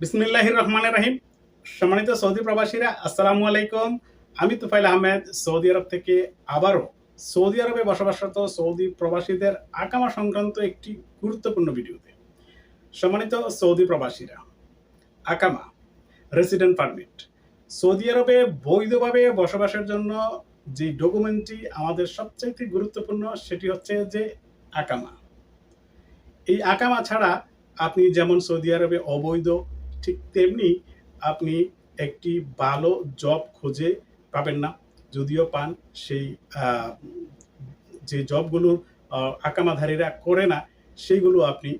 বিসমিল্লাহির রহমানের রাহিম। সম্মানিত সৌদি প্রবাসীরা, আসসালামু আলাইকুম। আমি তুফাইল আহমেদ, সৌদি আরব থেকে আবারও সৌদি আরবে বসবাসরত সৌদি প্রবাসীদের আকামা সংক্রান্ত একটি গুরুত্বপূর্ণ ভিডিওতে সম্মানিত সৌদি প্রবাসীরা, আকামা রেসিডেন্ট পারমিট সৌদি আরবে বৈধভাবে বসবাসের জন্য যে ডকুমেন্টটি আমাদের সবচাইতে গুরুত্বপূর্ণ, সেটি হচ্ছে যে আকামা। এই আকামা ছাড়া আপনি যেমন সৌদি আরবে অবৈধ ঠিক তেমনি আপনি একটি ভালো জব খুঁজে পাবেন না। যদিও পান সেই যে জবগুলো আহ, আকামাধারীরা করে না সেইগুলো আপনি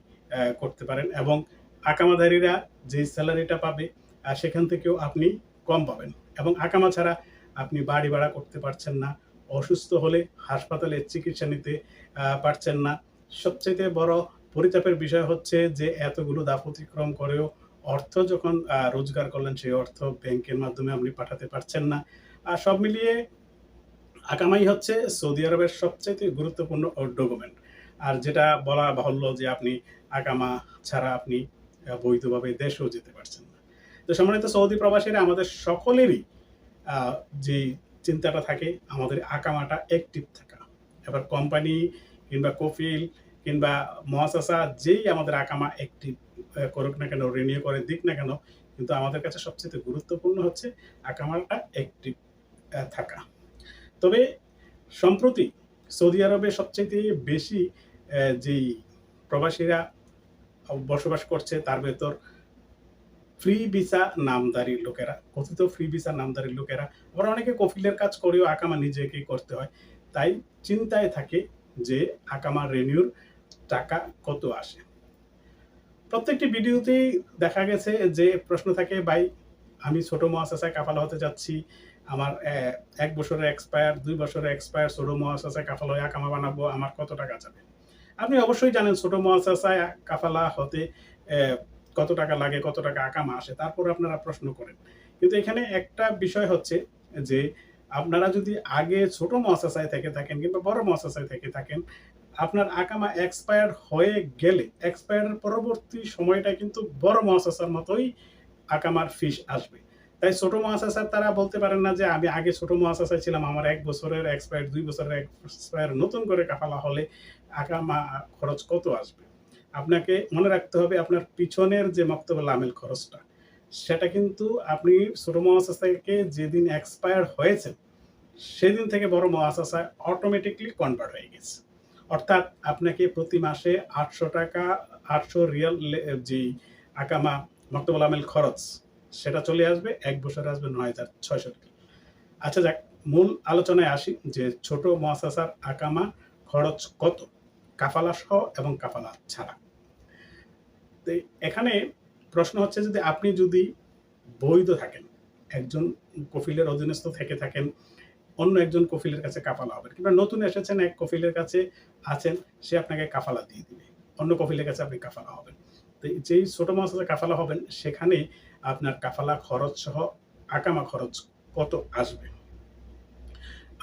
করতে পারেন এবং আকামাধারীরা যে স্যালারিটা পাবে আহ, সেখান থেকেও আপনি কম পাবেন এবং আকামা ছাড়া আপনি বাড়ি ভাড়া করতে পারছেন না অসুস্থ হলে হাসপাতালে চিকিৎসা নিতে পারছেন না। সবচেয়ে বড় পরিতাপের বিষয় হচ্ছে যে এতগুলো দাপ অতিক্রম করেও অর্থ যখন রোজগার করলেন, সেই অর্থ ব্যাংকের মাধ্যমে আপনি পাঠাতে পারছেন না। আর সব মিলিয়ে আকামাই হচ্ছে সৌদি আরবের সবচেয়ে গুরুত্বপূর্ণ ডকুমেন্ট আর যেটা বলা বাহুল্য যে আপনি আকামা ছাড়া আপনি বৈধভাবে দেশেও যেতে পারছেন না। তো সম্মানিত সৌদি প্রবাসীরা, আমাদের সকলেরই যে চিন্তাটা থাকে, আমাদের আকামাটা অ্যাক্টিভ থাকা। এবার কোম্পানি কিংবা কফিল কিংবা মহাসাসা যেই আমাদের আকামা অ্যাক্টিভ করুক না কেন রিনিউ করে, দিক না কেন, কিন্তু আমাদের কাছে সবচেয়ে গুরুত্বপূর্ণ হচ্ছে আকামাটা অ্যাক্টিভ থাকা। তবে সম্প্রতি সৌদি আরবে সবচেয়ে বেশি যেই প্রবাসীরা বসবাস করছে, তার ভেতর ফ্রি ভিসা নামদারি লোকেরা, কথিত ফ্রি ভিসা নামদারি লোকেরা, আবার অনেকে কফিলের কাজ করেও আকামা নিজেকেই করতে হয়। তাই চিন্তায় থাকে যে আকামা রেনিউর টাকা কত আসে। প্রত্যেকটি ভিডিওতেই দেখা গেছে যে প্রশ্ন থাকে, ভাই, আমি ছোট মহাশাসায় কাফালা হতে যাচ্ছি। আমার এক বছরের এক্সপায়ার দুই বছরের এক্সপায়ার ছোট মহাশাসায় কাফালা হয়ে আকামা বানাবো, আমার কত টাকা যাবে? আপনি অবশ্যই জানেন ছোট মহাশাসায় কাফালা হতে কত টাকা লাগে, কত টাকা আকামা আসে, তারপর আপনারা প্রশ্ন করেন। কিন্তু এখানে একটা বিষয় হচ্ছে যে, আপনারা যদি আগে ছোট মহাশাসায় থেকে থাকেন কিংবা বড় মহাশাসায় থেকে থাকেন আপনার আকামা এক্সপায়ার হয়ে গেলে এক্সপায়ারের পরবর্তী সময়টা কিন্তু বড় মহাশাসার মতোই আকামার ফিস আসবে। তাই ছোট মহাশাসার তারা বলতে পারেন না যে, আমি আগে ছোট মহাশাসায় ছিলাম, আমার এক বছরের এক্সপায়ার দুই বছরের এক্সপায়ার নতুন করে কাফালা হলে আকামা খরচ কত আসবে? আপনাকে মনে রাখতে হবে, আপনার পিছনের যে মক্তব্য লামেল খরচটা, সেটা কিন্তু আপনি ছোট মহাশাসাকে যেদিন এক্সপায়ার হয়েছে, সেদিন থেকে বড় মহাশাসায় অটোমেটিকলি কনভার্ট হয়ে গেছে। অর্থাৎ আপনাকে প্রতি মাসে আটশো টাকা, আটশো রিয়াল যে আকামা মক্তবুল আমেল খরচ, সেটা চলে আসবে, এক বছরে আসবে নয় হাজার ছয়শো টাকা। আচ্ছা যাক, মূল আলোচনায় আসি যে ছোট মহাসাসার আকামা খরচ কত? কাফালা সহ এবং কাফালা ছাড়া। তো এখানে প্রশ্ন হচ্ছে যদি আপনি যদি বৈধ থাকেন, একজন কফিলের অধীনস্থ থেকে থাকেন অন্য একজন কফিলের কাছে কাফালা হবেন কিংবা নতুন এসেছেন এক কফিলের কাছে আছেন, সে আপনাকে কাফালা দিয়ে দিবে। অন্য কফিলের কাছে আপনি কাফালা হবেন। তো যেই ছোট মাছ কাফালা হবেন, সেখানে আপনার কাফালা খরচ সহ আকামা খরচ কত আসবে?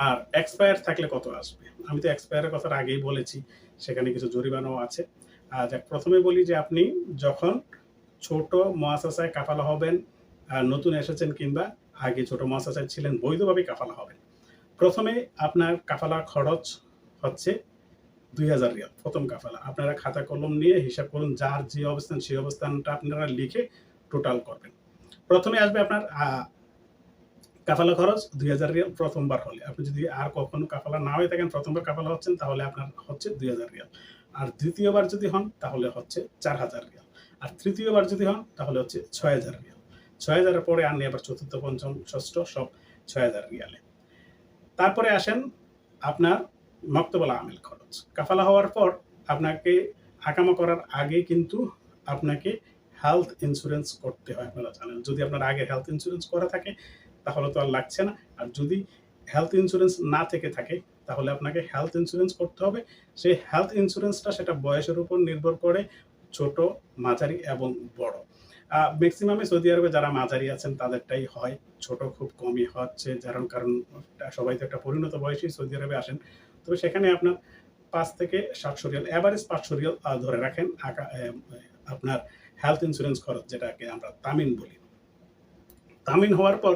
আর এক্সপায়ার থাকলে কত আসবে? আমি তো এক্সপায়ারের কথাটা আগেই বলেছি, সেখানে কিছু জরিমানাও আছে। আর যাক, প্রথমে বলি যে আপনি যখন ছোট মহাশাসায় কাফালা হবেন নতুন এসেছেন কিংবা আগে ছোট মহাশাসায় ছিলেন, বৈধভাবে কাফালা হবেন। প্রথমে আপনার কাফালা খরচ হচ্ছে দুই হাজার রিয়াল, প্রথম কাফালা। আপনারা খাতা কলম নিয়ে হিসাব করুন, যার যে অবস্থান, সেই অবস্থানটা আপনারা লিখে টোটাল করবেন। প্রথমে আসবে আপনার কাফালা খরচ দুই হাজার রিয়াল প্রথমবার হলে। আপনি যদি আর কখনো কাফালা না হয়ে থাকেন, প্রথমবার কাফালা হচ্ছেন, তাহলে আপনার হচ্ছে দুই হাজার রিয়াল। আর দ্বিতীয়বার যদি হন, তাহলে হচ্ছে চার হাজার রিয়াল। আর তৃতীয়বার যদি হন, তাহলে হচ্ছে ছয় হাজার রিয়াল। ছয় হাজারের পরে আর আনি আবার চতুর্থ, পঞ্চম, ষষ্ঠ, সব ছয় হাজার রিয়ালে। তারপরে আসেন আপনার মক্তবলা আমেল খরচ। কাফালা হওয়ার পর আপনাকে হাকামা করার আগে কিন্তু আপনাকে হেলথ ইন্স্যুরেন্স করতে হয়, আপনারা জানেন। যদি আপনার আগে হেলথ ইন্স্যুরেন্স করা থাকে, তাহলে তো আর লাগছে না। আর যদি হেলথ ইন্স্যুরেন্স না থেকে থাকে, তাহলে আপনাকে হেলথ ইন্স্যুরেন্স করতে হবে। সেই হেলথ ইন্স্যুরেন্সটা সেটা বয়সের উপর নির্ভর করে ছোট, মাঝারি এবং বড়। ম্যাক্সিমামে সৌদি আরবে যারা মাঝারি আছেন, তাদেরটাই হয়। ছোট খুব কমই হচ্ছে, যার কারণ সবাই তো একটা পরিণত বয়সী সৌদি আরবে আসেন। তবে সেখানে আপনার পাঁচ থেকে সাতশো রিয়াল অ্যাভারেজ পাঁচশো রিয়াল ধরে রাখেন আপনার হেলথ ইন্স্যুরেন্স খরচ, যেটাকে আমরা তামিন বলি। তামিন হওয়ার পর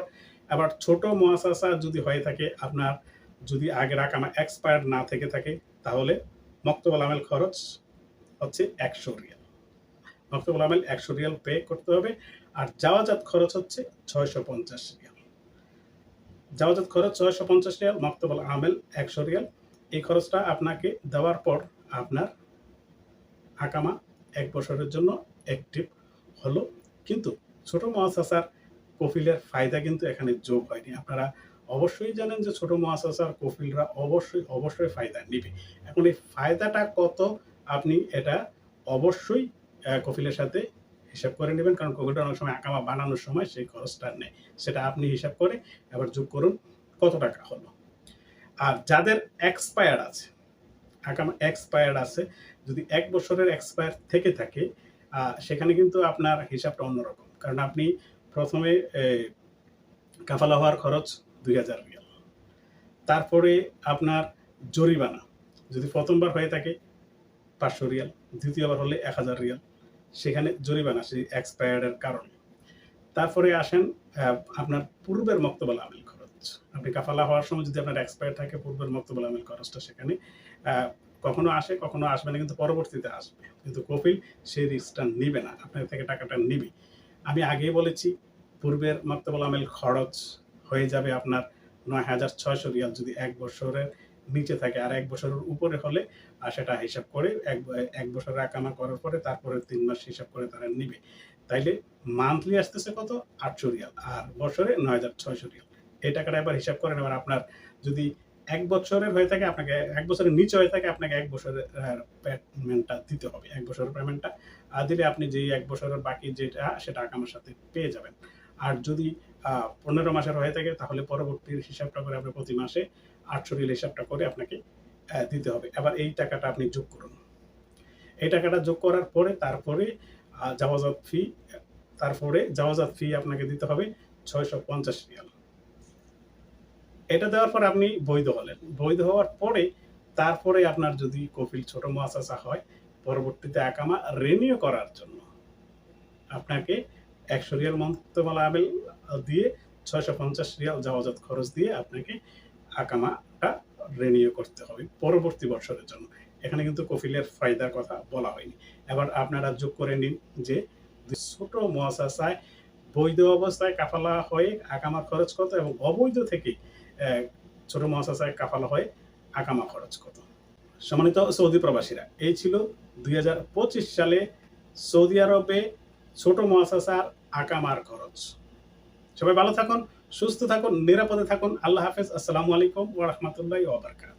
আবার ছোট মহাসাসা যদি হয়ে থাকে, আপনার যদি আগের আকামা এক্সপায়ার্ড না থেকে থাকে, তাহলে মক্তবল খরচ হচ্ছে একশো রিয়াল। মক্তবল আমেল একশো রিয়াল পে করতে হবে, আর যাওয়াজাত খরচ হচ্ছে ছয়শো পঞ্চাশ রিয়াল। যাওয়াজাত খরচ ছয়শো পঞ্চাশ রিয়াল, মক্তবল আমেল একশো রিয়াল। এই খরচটা আপনাকে দেওয়ার পর আপনার আকামা এক বছরের জন্য অ্যাক্টিভ হলো। কিন্তু ছোট মহাসাসার কফিলের ফায়দা কিন্তু এখানে যোগ হয়নি। আপনারা অবশ্যই জানেন যে ছোট মহাসাসার কফিলরা অবশ্যই অবশ্যই ফায়দা নিবে। এখন এই ফায়দাটা কত? আপনি এটা অবশ্যই কফিলের সাথে হিসাব করে নেবেন, কারণ কফিলটা অনেক সময় আকামা বানানোর সময় সেই খরচটা নেয় সেটা আপনি হিসাব করে এবার যোগ করুন কত টাকা হলো। আর যাদের এক্সপায়ার আছে আকামা এক্সপায়ার আছে, যদি এক বছরের এক্সপায়ার থেকে থাকে সেখানে কিন্তু আপনার হিসাবটা অন্যরকম। কারণ আপনি প্রথমে কাফালা হওয়ার খরচ দুই হাজার রিয়াল। তারপরে আপনার জরিমানা, যদি প্রথমবার হয়ে থাকে পাঁচশো রিয়াল। দ্বিতীয়বার হলে এক হাজার রিয়াল। সেখানে জরিমানা, সেই এক্সপায়ার্ডের কারণে। তারপরে আসেন আপনার পূর্বের মক্তবল আমিল খরচ। আপনি কাফালা হওয়ার সময় যদি আপনার এক্সপায়ার থাকে, পূর্বের মক্তবল আমিল খরচটা সেখানে কখনো আসে, কখনো আসবে না, কিন্তু পরবর্তীতে আসবে। কিন্তু কপিল সেই রিস্কটা নিবে না, আপনার থেকে টাকাটা নিবে। আমি আগেই বলেছি, পূর্বের মক্তবল আমিল খরচ হয়ে যাবে আপনার নয় হাজার ছয়শো রিয়াল যদি এক বছরের নিচে থাকে আর এক বছরের উপরে হলে, আর সেটা হিসাব করে এক এক বছরের আকামা করার পরে তারপরে তিন মাস হিসাব করে তারা নিবে। তাইলে মান্থলি আসতেছে কত? আটশো রিয়াল, আর বছরে নয় হাজার ছয়শো রিয়াল। এই টাকাটা এবার হিসাব করেন এবার আপনার যদি এক বছরের হয়ে থাকে, আপনাকে এক বছরের নিচে হয়ে থাকে, আপনাকে এক বছরের পেমেন্টটা দিতে হবে, এক বছরের পেমেন্টটা আর দিলে আপনি যেই এক বছরের বাকি যেটা, সেটা আকামার সাথে পেয়ে যাবেন। আর যদি পনেরো মাসের হয়ে থাকে, তাহলে পরবর্তী হিসাবটা করে আপনি প্রতি মাসে আটশো রিল হিসাবটা করে আপনাকে দিতে হবে। এবার এই টাকাটা আপনি যোগ করুন। এই টাকাটা যোগ করার পরে তারপরে জাওয়াজাত ফি তারপরে জাওয়াজাত ফি আপনাকে দিতে হবে ছয়শো পঞ্চাশ রিয়াল। এটা দেওয়ার পর আপনি বৈধ হলেন। বৈধ হওয়ার পরে তারপরে আপনার যদি কফিল ছোট মাসাসা হয়, পরবর্তীতে আকামা রেনিউ করার জন্য আপনাকে একশো রিয়াল মন্তমালা আবেল দিয়ে ছয়শো পঞ্চাশ রিয়াল যাওয়াজাত খরচ দিয়ে আপনাকে আকামাটা রেনিউ করতে হবে পরবর্তী বছরের জন্য। এখানে কিন্তু কফিলের ফায়দার কথা বলা হয়নি। এবার আপনারা যোগ করে নিন যে ছোট মহাসাসায় বৈধ অবস্থায় কাফালা হয়ে আকামা খরচ কত এবং অবৈধ থেকে ছোট মহাসাসায় কাফালা হয়ে আকামা খরচ কত? সম্মানিত সৌদি প্রবাসীরা, এই ছিল দুই হাজার পঁচিশ সালে সৌদি আরবে ছোট মহাসাসার আকামার খরচ। সবাই ভালো থাকুন। সুস্থ থাকুন নিরাপদে থাকুন। আল্লাহ হাফেজ। আসসালামু আলাইকুম ওয়া রাহমাতুল্লাহি ওয়া বারাকাতুহু।